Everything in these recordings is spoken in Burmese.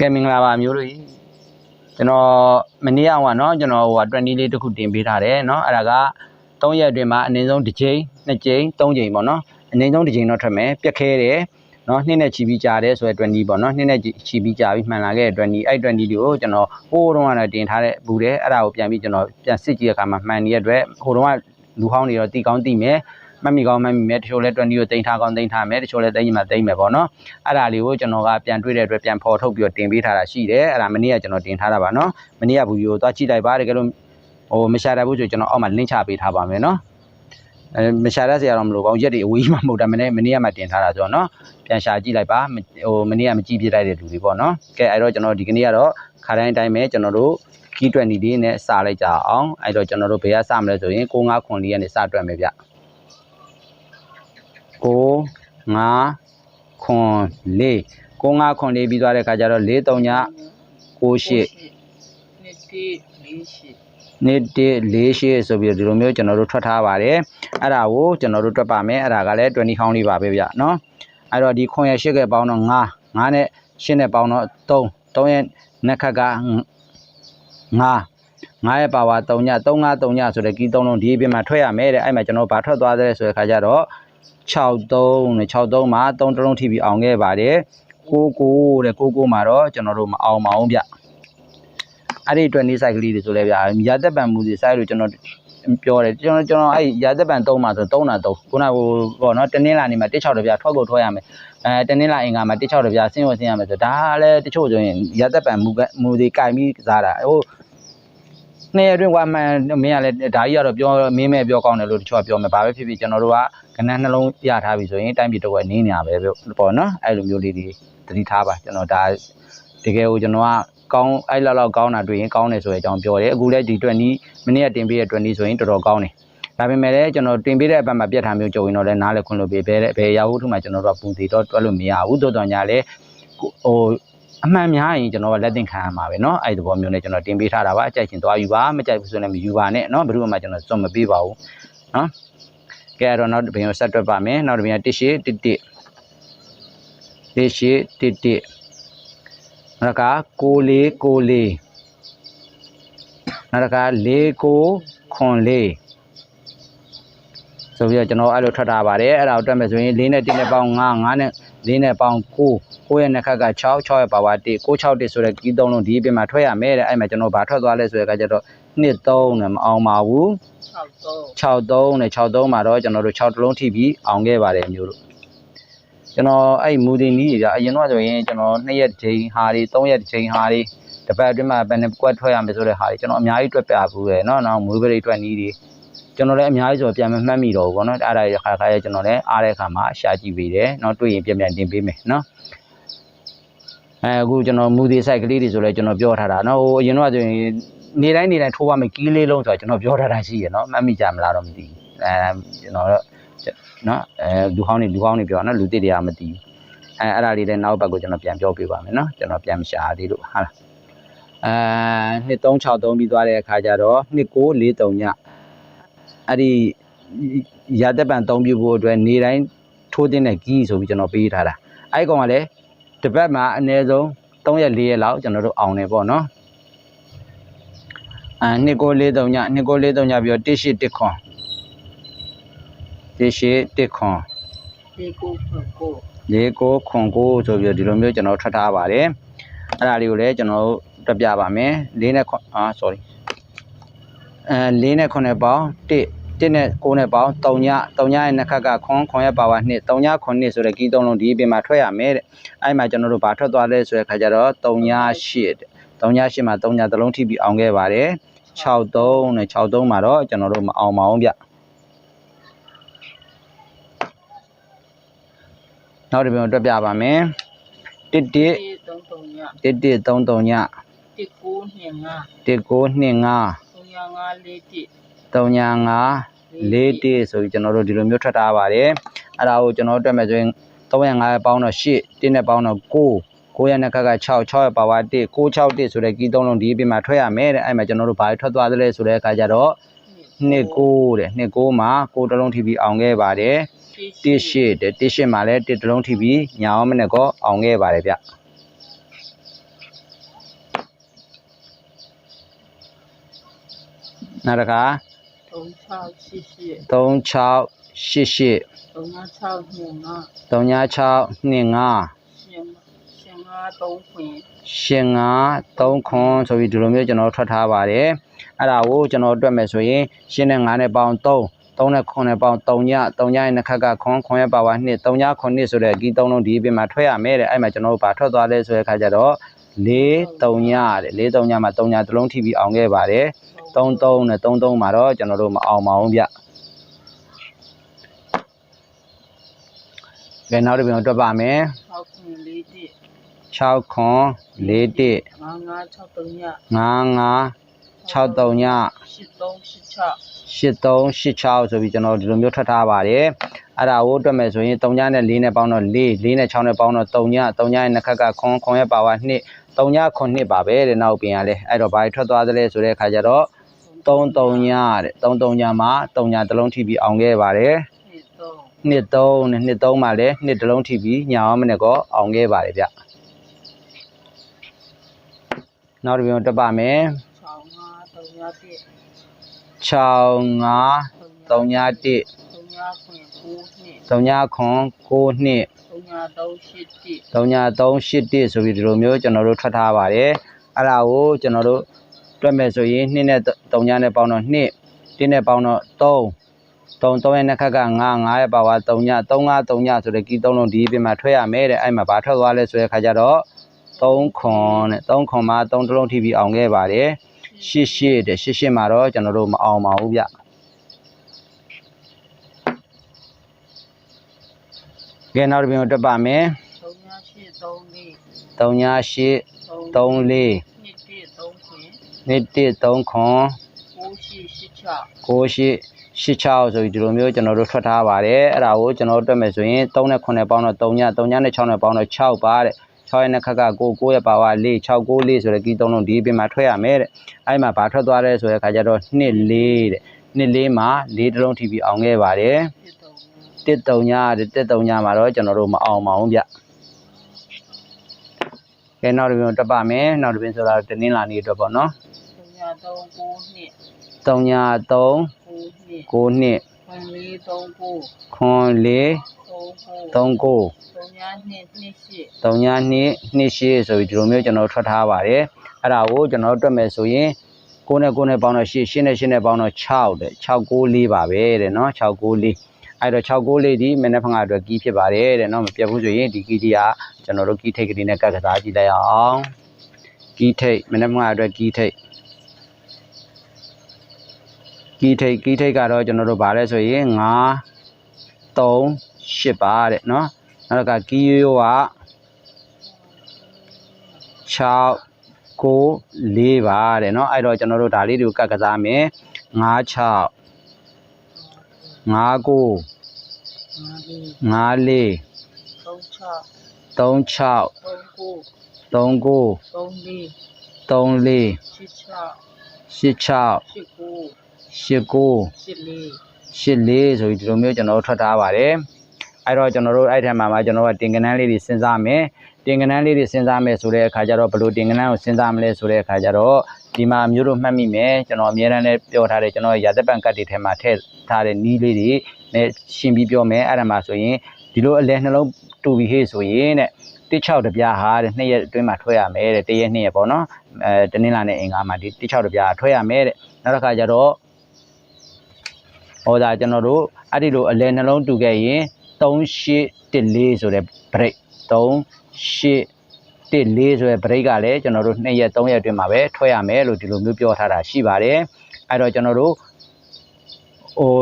ကဲမင်္ဂလာပါမျိုးတို့ကြီးကျွန်တော်မနေ့ကဟိုကနော်ကျွန်တော်ဟိုက20လေးတစ်ခုတင်ပေးထားတယ်နော်အဲ့ဒါက3ရက်အတွင်းမှာအနည်းဆုံး1ကြိမ်2ကြိမ်3ကြိမ်ပေါ့နော်အနည်းဆုံး1ကြိမ်တော့ထွက်မယ်ပြက်ခဲတယ်နော်နှစ်နဲ့ချီပြီးကြာတယ်ဆိုရယ်20ပေါ့နော်နှစ်နဲ့ချီပြီးကြာပြီးမှန်လာခဲ့တဲ့20အဲ့20လေးကိုကျွန်တော်ဟိုးတုန်းကတော့တင်ထားတဲ့ဘူးတယ်အဲ့ဒါကိုပြန်ပြီးကျွန်တော်ပြန်စစ်ကြည့်တဲ့အခါမှာမှန်နေတဲ့အတွက်ဟိုတုန်းကလူဟောင်းတွေတော့တီကောင်းတီမယ် မတ်မီကောင်းမတ်မီမဲတချို့လဲ20ကိုတင်ထားကောင်းတင်ထားမယ်တချို့လဲတင်ကြီးမှတင်မယ်ပေါ့နော်အဲ့ဒါလေးကိုကျွန်တော်ကပြန်တွေ့တဲ့အတွက်ပြန်ဖော်ထုတ်ပြီးတော့တင်ပေးထားတာရှိတယ်အဲ့ဒါမနေ့ကကျွန်တော်တင်ထားတာပါနော်မနေ့ကဗီဒီယိုသွားကြည့်လိုက်ပါတကယ်လို့ဟိုမရှာတတ်ဘူးဆိုကျွန်တော်အောက်မှာ link ချပေးထားပါမယ်နော်အဲမရှာတတ်စရာတော့မလိုပါဘူးရက်တွေအဝေးကြီးမှမဟုတ်တာမနေ့မနေ့ကမှတင်ထားတာဆိုတော့နော်ပြန်ရှာကြည့်လိုက်ပါဟိုမနေ့ကမကြည့်ပြလိုက်တဲ့လူတွေပေါ့နော်ကဲအဲ့တော့ကျွန်တော်ဒီကနေ့ကတော့ခါတိုင်းအတိုင်းပဲကျွန်တော်တို့ key 20လေးနဲ့စလိုက်ကြအောင်အဲ့တော့ကျွန်တော်တို့ဘယ်ကစမလဲဆိုရင်6 5ခွန်လေးကနေစတွက်မယ်ဗျ6 5ခွန်လေး6 5ခွန်လေးပြီးသွားတဲ့ခါကျတော့4 3ည6 8နှစ်တိလေးရှိနေ့1 4 8ဆိုပြီးတော့ဒီလိုမျိုးကျွန်တော်တို့ထွက်ထားပါတယ်အဲ့ဒါကိုကျွန်တော်တို့တွက်ပါမယ်အဲ့ဒါကလည်း20ခေါင်းလေးပါပဲဗျနော်အဲ့တော့ဒီခွန်ရ8ကပေါင်းတော့9 9နဲ့8နဲ့ပေါင်းတော့3 3ရဲ့နှစ်ခက်က9 9ရဲ့ပါဝါ3ည3 5 3ညဆိုတဲ့ကီး3လုံးဒီအပြင်မှာထွက်ရမယ်တဲ့အဲ့မှာကျွန်တော်ဘာထွက်သွားသလဲဆိုတဲ့ခါကျတော့ 63နဲ့63မှာ3တလုံးထိပြီးအောင်ခဲ့ပါတယ်99တဲ့99မှာတော့ကျွန်တော်တို့မအောင်ပါအောင်ဗျအဲ့ဒီအတွက်နေဆိုင်ကလေးတွေဆိုလဲဗျာရာသက်ပံမှုတွေစိုက်လို့ကျွန်တော်ပြောတယ်ကျွန်တော်ကျွန်တော်အဲ့ရာသက်ပံ3မှာဆို3တာ3ခုနကဟိုပေါ့နော်တနင်္လာနေ့မှာ16တပြားထွက်ကိုထွက်ရမယ်အဲတနင်္လာအင်္ဂါမှာ16တပြားဆင်းရဆင်းရမယ်ဆိုဒါလည်းတချို့ဆိုရင်ရာသက်ပံမှုကမူတွေကင်ပြီးစားတာဟို နေ့ရက်အတွင်းကမှန်မင်းကလည်းဒါကြီးကတော့ပြောမင်းမဲ့ပြောကောင်းတယ်လို့တချို့ကပြောမယ်ဘာပဲဖြစ်ဖြစ်ကျွန်တော်တို့ကကဏ္ဍနှလုံးပြထားပြီဆိုရင်တိုင်းပြည်တော့နင်းနေရပဲပေါ့နော်အဲ့လိုမျိုးလေးတွေသတိထားပါကျွန်တော်ဒါတကယ်ကိုကျွန်တော်ကကောင်းအဲ့လောက်လောက်ကောင်းတာတွေ့ရင်ကောင်းတယ်ဆိုတဲ့အကြောင်းပြောတယ်အခုလည်းဒီ20မိနစ်ကတင်ပေးတဲ့20ဆိုရင်တော်တော်ကောင်းတယ်ဒါပေမဲ့လည်းကျွန်တော်တင်ပေးတဲ့အပတ်မှာပြတ်ထားမျိုးကြုံရင်တော့လည်းနားလည်းခွင့်လို့ပေးဘယ်ဘယ်ရောက်ထုမှကျွန်တော်တို့ကပူသေးတော့တွက်လို့မရဘူးတိုးတော်ညာလည်းဟို အမှန်များရင်ကျွန်တော်ကလက်သင်ခံရမှာပဲเนาะအဲ့ဒီဘောမျိုးနဲ့ကျွန်တော်တင်ပေးထားတာပါအကြိုက်ရှင်သွားယူပါမကြိုက်ဘူးဆိုလည်းမယူပါနဲ့เนาะဘယ်သူမှကျွန်တော်စွန့်မပေးပါဘူးเนาะကဲအဲ့တော့နောက်တစ်ပင်ကိုဆက်တွက်ပါမယ်နောက်တစ်ပင်ကတစ်ရှိတစ်တစ်တစ်ရှိတစ်တစ်နောက်က6လေး6လေးနောက်က4 9ခွန်လေးဆိုပြီးတော့ကျွန်တော်အဲ့လိုထွက်ထားပါတယ်အဲ့ဒါကိုတွက်မယ်ဆိုရင်4နဲ့1နဲ့ပေါင်း5 5နဲ့ 4နဲ့ပေါင်း9 9ရဲ့နှစ်ခက်က6 6ရဲ့ပါဝါ1 6 6 1ဆိုတဲ့ကီးသုံးလုံးဒီအပြင်မှာထွက်ရမယ်တဲ့အဲ့မှာကျွန်တော်ဘာထွက်သွားလဲဆိုတဲ့အခါကျတော့2 3နဲ့မအောင်ပါဘူး 63 63နဲ့63မှာတော့ကျွန်တော်တို့6တလုံးထိပြီးအောင်ခဲ့ပါတယ်မျိုးတို့ကျွန်တော်အဲ့မူတင်ကြီးကြီးအရင်တော့ဆိုရင်ကျွန်တော်2ရက်ချိန်ဟာတွေ3ရက်ချိန်ဟာတွေတစ်ပတ်အတွင်းမှာဘယ်နှကွက်ထွက်ရမယ်ဆိုတဲ့ဟာတွေကျွန်တော်အများကြီးတွက်ပြဘူးလေเนาะနောက်မွေးပရိတ်တွက်နည်းတွေ ကျွန်တော်လည်းအများကြီးဆိုပြန်မမှတ်မိတော့ဘူးပေါ့နော်အဲ့ဒါရခါခါရကျွန်တော်လည်းအားတဲ့အခါမှာရှာကြည့်ပေးတယ်နော်တွေ့ရင်ပြန်ပြန်တင်ပေးမယ်နော်အဲအခုကျွန်တော်မူဒီဆိုင်ကလေးတွေဆိုလဲကျွန်တော်ပြောထားတာနော်ဟိုအရင်တော့ဆိုရင်နေတိုင်းနေတိုင်းထိုးပါမယ်ကီးလေးလုံးဆိုတော့ကျွန်တော်ပြောထားတာရှိရနော်မှတ်မိကြမလားတော့မသိဘူးအဲကျွန်တော်တော့နော်အဲလူဟောင်းနေလူဟောင်းနေပြောတာနော်လူတိတရားမသိဘူးအဲအဲ့ဒါလေးလည်းနောက်ဘက်ကိုကျွန်တော်ပြန်ပြောပြပါမယ်နော်ကျွန်တော်ပြန်မရှာသေးလို့ဟာလားအဲ2363ပြီးသွားတဲ့အခါကျတော့2943ည အဲ့ဒီရသက်ပံ3ပြဖို့အတွက်နေတိုင်းထိုးတင်တဲ့ကီးဆိုပြီးကျွန်တော်ပေးထားတာအဲ့ကောင်ကလည်းတစ်ပတ်မှာအနည်းဆုံး3ရက်4ရက်လောက်ကျွန်တော်တို့အောင်တယ်ပေါ့နော်အဲ2943ည2943ညပြီးတော့18ခွန်18ခွန်ဒီကိုဖွင့်ကိုလေးကိုခွန်ကိုဆိုပြီးတော့ဒီလိုမျိုးကျွန်တော်ထွက်ထားပါတယ်အဲ့ဒါလေးကိုလည်းကျွန်တော်တို့တက်ပြပါမယ်လေးနဲ့ခွန်အာ sorry အဲလေးနဲ့ခွန်နဲ့ပေါင်း1 1နဲ့9နဲ့ပေါင်း3ည3ညရဲ့နှစ်ခက်ကခွန်ခွန်ရဲ့ပါဝါ2 3ညခွန်2ဆိုတဲ့ကီးသုံးလုံးဒီအပြင်မှာထွက်ရမယ်တဲ့အဲ့မှာကျွန်တော်တို့ဘာထွက်သွားလဲဆိုတဲ့ခါကျတော့3ည8တဲ့3ည8မှာ3ညသလုံးထိပြီးအောင်ခဲ့ပါတယ်63နဲ့63မှာတော့ကျွန်တော်တို့မအောင်ပါအောင်ဗျနောက်တစ်ပြန်တွက်ပြပါမယ်တစ်တစ်33ညတစ်တစ်33ည1925 1925 3541 395 41ဆိုပြီးကျွန်တော်တို့ဒီလိုမျိုးထွက်ထားပါတယ်အဲ့ဒါကိုကျွန်တော်တို့တွက်မယ်ဆိုရင်305ရဲ့ပေါင်းတော့8တင်းနဲ့ပေါင်းတော့9 9ရဲ့နှက်ကက6 6ရဲ့ပါဝါ1 961ဆိုတဲ့ကီးသုံးလုံးဒီအပြင်မှာထွက်ရမယ်တဲ့အဲ့မှာကျွန်တော်တို့ဘာထွက်သွားသလဲဆိုတဲ့အခါကျတော့29တဲ့29မှာ9တလုံးထိပြီးအောင်ခဲ့ပါတယ်18တဲ့18မှာလည်း1တလုံးထိပြီးညာအောင်မနဲ့ကောအောင်ခဲ့ပါတယ်ဗျနောက်တစ်ခါ 3688 3688 3625 3625ရှင်ရှင်53ခွင်ရှင်ငါ3ခွန်ဆိုပြီးဒီလိုမျိုးကျွန်တော်ထွက်ထားပါတယ်အဲ့ဒါကိုကျွန်တော်တွက်မယ်ဆိုရင်ရှင်းနဲ့9နဲ့ပေါင်း3 3နဲ့9နဲ့ပေါင်း3ည3ညရဲ့နှစ်ခက်ကခွန်ခွန်ရဲ့ပါဝါ2 3ည9နှစ်ဆိုတဲ့အကီး3လုံးဒီအပြင်မှာထွက်ရမယ်တဲ့အဲ့မှာကျွန်တော်တို့ဗာထွက်သွားလဲဆိုတဲ့အခါကျတော့4 3ညတဲ့4 3ညမှာ3ညတစ်လုံးထိပြီးအောင်ခဲ့ပါတယ် 3 3နဲ့3 3မှာတော့ကျွန်တော်တို့မအောင်ပါဘူးဗျကဲနောက်တစ်ပြန်တွက်ပါမယ်6ခွင်4တိ6ခွန်4 1 5563ည55 63ည8386 8386ဆိုပြီးကျွန်တော်ဒီလိုမျိုးထွက်ထားပါတယ်အဲ့ဒါကိုတွက်မယ်ဆိုရင်3ညနဲ့4နဲ့ပေါင်းတော့4 4နဲ့6နဲ့ပေါင်းတော့3ည3ညရဲ့နှစ်ခက်ကခွန်ခွန်ရဲ့ပါဝါ2 3ည9နှစ်ပါပဲတဲ့နောက်ပြင်ရလဲအဲ့တော့ဘာထွက်သွားသလဲဆိုတဲ့အခါကျတော့ 3 3ညတဲ့3 3ညမှာ3ညတစ်လုံးထိပြီးအောင်ခဲ့ပါတယ်နှစ်3နဲ့နှစ်3မှာလည်းနှစ်တစ်လုံးထိပြီးညာအောင်မနဲ့ကောအောင်ခဲ့ပါတယ်ဗျနောက်တစ်ပြန်တက်ပါမယ်65 6 5 3 3ညတိည1 3ညခွင်9နှစ်3ည9နှစ်3ည38တိ3ည3 8 1ဆိုပြီးဒီလိုမျိုးကျွန်တော်တို့ထွက်ထားပါတယ်အဲ့ဒါကိုကျွန်တော်တို့ တွက်မယ်ဆိုရင်2နဲ့3ညနဲ့ပေါင်းတော့2 1နဲ့ပေါင်းတော့3 3 3ရဲ့နှစ်ခက်က9 9ရဲ့ပါဝါ3ည3 5 3ညဆိုတဲ့ကီး3လုံးဒီပြင်မှာထွက်ရမယ်တဲ့အဲ့မှာဘာထွက်သွားလဲဆိုတဲ့ခါကျတော့3ခွန်တဲ့3ခွန်မှာ3တစ်လုံးထိပြီးအောင်ခဲ့ပါတယ်ရှစ်ရှစ်တဲ့ရှစ်ရှစ်မှာတော့ကျွန်တော်တို့မအောင်ပါဘူးဗျကဲနောက်တစ်ပြင်ကိုတက်ပါမယ်3ည8 3 3ည8 3 3 4 နှစ်တိ3ခွင်နှစ်1 3ခွန်9 8 86 98 86ဆိုပြီးဒီလိုမျိုးကျွန်တော်တို့ထွက်ထားပါတယ်အဲ့ဒါကိုကျွန်တော်တို့တွက်မယ်ဆိုရင်3နဲ့9နဲ့ပေါင်းတော့3ည3ညနဲ့6နဲ့ပေါင်းတော့6ပါတဲ့6ရဲ့နှစ်ခက်က9 9ရဲ့ပါဝါ4 6 9 4ဆိုတဲ့ကီး3လုံးဒီအပြင်မှာထွက်ရမယ်တဲ့အဲ့မှာဘာထွက်သွားလဲဆိုတဲ့ခါကျတော့2 4တဲ့2 4မှာ4တစ်လုံးထိပြီးအောင်ခဲ့ပါတယ်1 3ည1 3ညတဲ့1 3ညမှာတော့ကျွန်တော်တို့မအောင်ပါဘူးဗျကဲနောက်တစ်ပြင်တွက်ပါမယ်နောက်တစ်ပြင်ဆိုတာတနင်္လာနေ့အတွက်ပေါ့နော် 3ည3 9နှစ်3ည3 9နှစ်9နှစ်ခွန်4ခွန်4 3 9 3 3 9 3ည2 2 8 3ညနှစ်နှစ်ရှိဆိုပြီးဒီလိုမျိုးကျွန်တော်ထွက်ထားပါတယ်အဲ့ဒါကိုကျွန်တော်တွက်မယ်ဆိုရင်9နဲ့9နဲ့ပေါင်းတော့8 8နဲ့8နဲ့ပေါင်းတော့6တဲ့6 9 4ပါပဲတဲ့နော်6 9 4အဲ့တော့6 9 4ဒီမနေ့ဖငါအတွက်ကီးဖြစ်ပါတယ်တဲ့နော်မပြတ်ဘူးဆိုရင်ဒီကီးကြီးကကျွန်တော်တို့ကီးထိတ်ကလေးနဲ့ကတ်ကစားကြည့်လိုက်အောင်ကီးထိတ်မနေ့ဖငါအတွက်ကီးထိတ် ကီးထိတ်ကီးထိတ်ကတော့ကျွန်တော်တို့ဗာလဲဆိုရင်9 3 8ပါတဲ့နော်နောက်ကကီးရိုးက6 9 4ပါတဲ့เนาะအဲ့တော့ကျွန်တော်တို့ဒါလေးတွေကိုကတ်ကစားမယ်5 6 5 9 5 5 4 3 3 6 3 9 3 9 3 4 3 4 8 8 6 6 8 9 8 8 4ဆိုပြီးဒီလိုမျိုးကျွန်တော်တို့ထွက်ထားပါတယ်အဲ့တော့ကျွန်တော်တို့အဲ့ထက်မှာမှကျွန်တော်ကတင်ကနန်းလေးတွေစဉ်းစားမယ်တင်ကနန်းလေးတွေစဉ်းစားမယ်ဆိုတဲ့အခါကျတော့ဘယ်လိုတင်ကနန်းကိုစဉ်းစားမလဲဆိုတဲ့အခါကျတော့ဒီမှာမျိုးတို့မှတ်မိမယ်ကျွန်တော်အများအားနဲ့ပြောထားတယ်ကျွန်တော်ရာသက်ပံကတ်တွေထဲမှာထည့်ထားတဲ့နီးလေးတွေနဲ့ရှင်းပြီးပြောမယ်အဲ့ဒါမှဆိုရင်ဒီလိုအလဲနှလုံးတူပြီးဟေ့ဆိုရင်တဲ့တစ်6တပြားဟာတဲ့နှစ်ရက်အတွင်းမှာထွက်ရမယ်တဲ့တရက်နှစ်ရက်ပေါ့နော်အဲတနင်္လာနဲ့အင်္ဂါမှာဒီတစ်6တပြားထွက်ရမယ်တဲ့နောက်တစ်ခါကျတော့ ဟောဒါကျွန်တော်တို့အဲ့ဒီလိုအလဲနှလုံးတူခဲ့ရင်3814ဆိုတဲ့ break 3814ဆိုတဲ့ break ကလည်းကျွန်တော်တို့2ရက်3ရက်အတွင်းမှာပဲထွက်ရမယ်လို့ဒီလိုမျိုးပြောထားတာရှိပါတယ်အဲ့တော့ကျွန်တော်တို့ဟို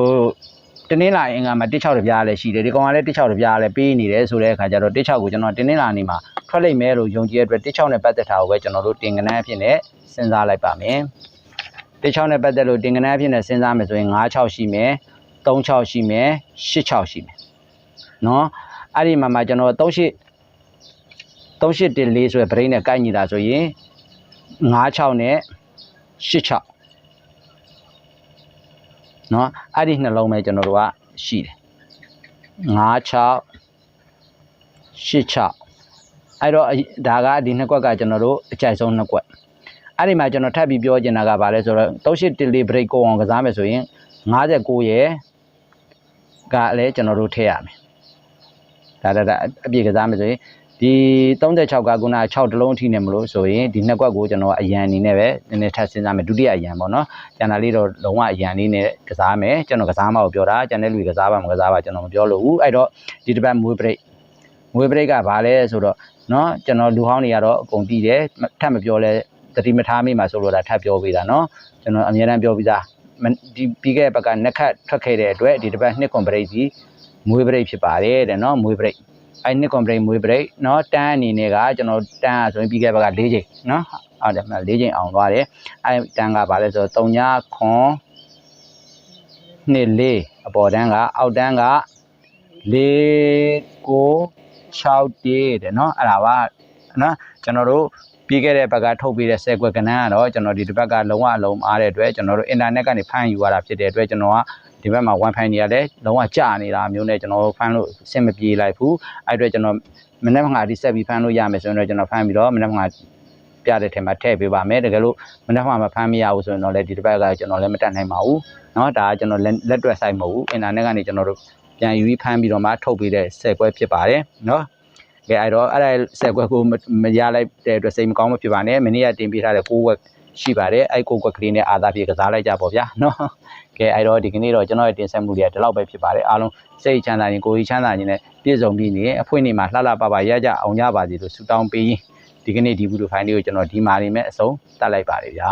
တနင်္လာအင်္ဂါမှာ16တပြားလည်းရှိတယ်ဒီကောင်ကလည်း16တပြားလည်းပေးနေတယ်ဆိုတဲ့အခါကျတော့16ကိုကျွန်တော်တနင်္လာနေ့မှာထွက်လိုက်မယ်လို့ယုံကြည်ရတဲ့အတွက်16နဲ့ပတ်သက်တာကိုပဲကျွန်တော်တို့တင်ကနန်းအဖြစ်နဲ့စဉ်းစားလိုက်ပါမယ် တစ်6နဲ့ပတ်သက်လို့တင်ကနန်းအဖြစ်နဲ့စဉ်းစားမယ်ဆိုရင်9 6ရှိမယ်3 6ရှိမယ်8 6ရှိမယ်เนาะအဲ့ဒီမှာမှကျွန်တော်3 8 3 8 1 4ဆိုရယ် brain နဲ့ကိုက်ညီတာဆိုရင်9 6နဲ့8 6เนาะအဲ့ဒီနှလုံးပဲကျွန်တော်တို့ကရှိတယ်9 6 8 6အဲ့တော့ဒါကဒီနှစ်ကွက်ကကျွန်တော်တို့အကြိုက်ဆုံးနှစ်ကွက် အဲ့ဒီမှာကျွန်တော်ထပ်ပြီးပြောချင်တာကဘာလဲဆိုတော့3814 break ကိုအောင်ကစားမယ်ဆိုရင်59ရယ်ကလည်းကျွန်တော်တို့ထည့်ရမယ်ဒါဒါဒါအပြည့်ကစားမယ်ဆိုရင်ဒီ36ကကုနာ6တလုံးအထိနဲ့မလို့ဆိုရင်ဒီနှစ်ကွက်ကိုကျွန်တော်အရန်အနေနဲ့ပဲနည်းနည်းထပ်စဉ်းစားမယ်ဒုတိယအရန်ပေါ့နော်ကျန်တာလေးတော့လုံးဝအရန်လေးနဲ့ကစားမယ်ကျွန်တော်ကစားမအောင်ပြောတာကျန်တဲ့လူတွေကစားပါမကစားပါကျွန်တော်မပြောလို့ဘူးအဲ့တော့ဒီတစ်ပတ်မွေးပရိတ်မွေးပရိတ်ကဘာလဲဆိုတော့နော်ကျွန်တော်လူဟောင်းတွေကတော့အကုန်ပြီးတယ်ထပ်မပြောလဲ တတိမထားမိမှာဆိုလို့ဒါထပ်ပြောပေးတာเนาะကျွန်တော်အများအားပြောပြီးသားမဒီပြီးခဲ့တဲ့ဘက်ကနှစ်ခတ်ထွက်ခဲ့တဲ့အတွက်ဒီတစ်ပတ်နှစ်ကွန် break စီမွေး break ဖြစ်ပါတယ်တဲ့เนาะမွေး break အဲ့နှစ်ကွန် break မွေး break เนาะတန်းအနေနဲ့ကကျွန်တော်တန်းอ่ะဆိုရင်ပြီးခဲ့တဲ့ဘက်က၄ချိန်เนาะဟုတ်တယ်မ၄ချိန်အောင်သွားတယ်အဲ့တန်းကဘာလဲဆိုတော့3ညခွန်နှစ်လေးအပေါ်တန်းကအောက်တန်းက ၄ကို6တေးတဲ့เนาะအဲ့ဒါပါเนาะကျွန်တော်တို့ ပြီးခဲ့တဲ့ဘက်ကထုတ်ပြီးတဲ့10ကွက်ကဏ္ဍကတော့ကျွန်တော်ဒီတစ်ဘက်ကလုံးဝအလုံးအားတဲ့အတွက်ကျွန်တော်တို့အင်တာနက်ကနေဖန်ယူရတာဖြစ်တဲ့အတွက်ကျွန်တော်ကဒီဘက်မှာ wifi နေရလဲလုံးဝကြာနေတာမျိုးနဲ့ကျွန်တော်ဖန်လို့အဆင်မပြေလိုက်ဘူးအဲ့အတွက်ကျွန်တော်မနေ့ကဒီဆက်ပြီးဖန်လို့ရမယ်ဆိုရင်တော့ကျွန်တော်ဖန်ပြီးတော့မနေ့ကပြတဲ့ထဲမှာထည့်ပေးပါမယ်တကယ်လို့မနေ့ကမဖန်မရဘူးဆိုရင်တော့လေဒီတစ်ဘက်ကကျွန်တော်လည်းမတက်နိုင်ပါဘူးเนาะဒါကကျွန်တော်လက်တွက်ဆိုင်မဟုတ်ဘူးအင်တာနက်ကနေကျွန်တော်တို့ ပြန်ယူပြီးဖမ်းပြီးတော့မှထုတ်ပေးတဲ့ဆယ်ကွက်ဖြစ်ပါတယ်နော် ကဲအဲ့တော့အဲ့ဒါဆယ်ကွက်ကိုမမရလိုက်တဲ့အတွက်စိတ်မကောင်းမဖြစ်ပါနဲ့မနေ့ကတင်ပေးထားတဲ့6ကွက်ရှိပါတယ်အဲ့6ကွက်ကလေးနဲ့အာသာပြေကစားလိုက်ကြပါဗျာနော်ကဲအဲ့တော့ဒီကနေ့တော့ကျွန်တော်ရဲ့တင်ဆက်မှုတွေကဒီလောက်ပဲဖြစ်ပါတယ်အားလုံးစိတ်ချမ်းသာရင်ကိုယ်ကြီးချမ်းသာရင်လည်းပြည့်စုံပြီးနေအဖွင့်နေမှာလှလှပပရကြအောင်ကြပါစေလို့ဆုတောင်းပေးရင်ဒီကနေ့ဒီဗီဒီယိုဖိုင်လေးကိုကျွန်တော်ဒီမာနေမဲ့အဆုံးတတ်လိုက်ပါတယ်ဗျာ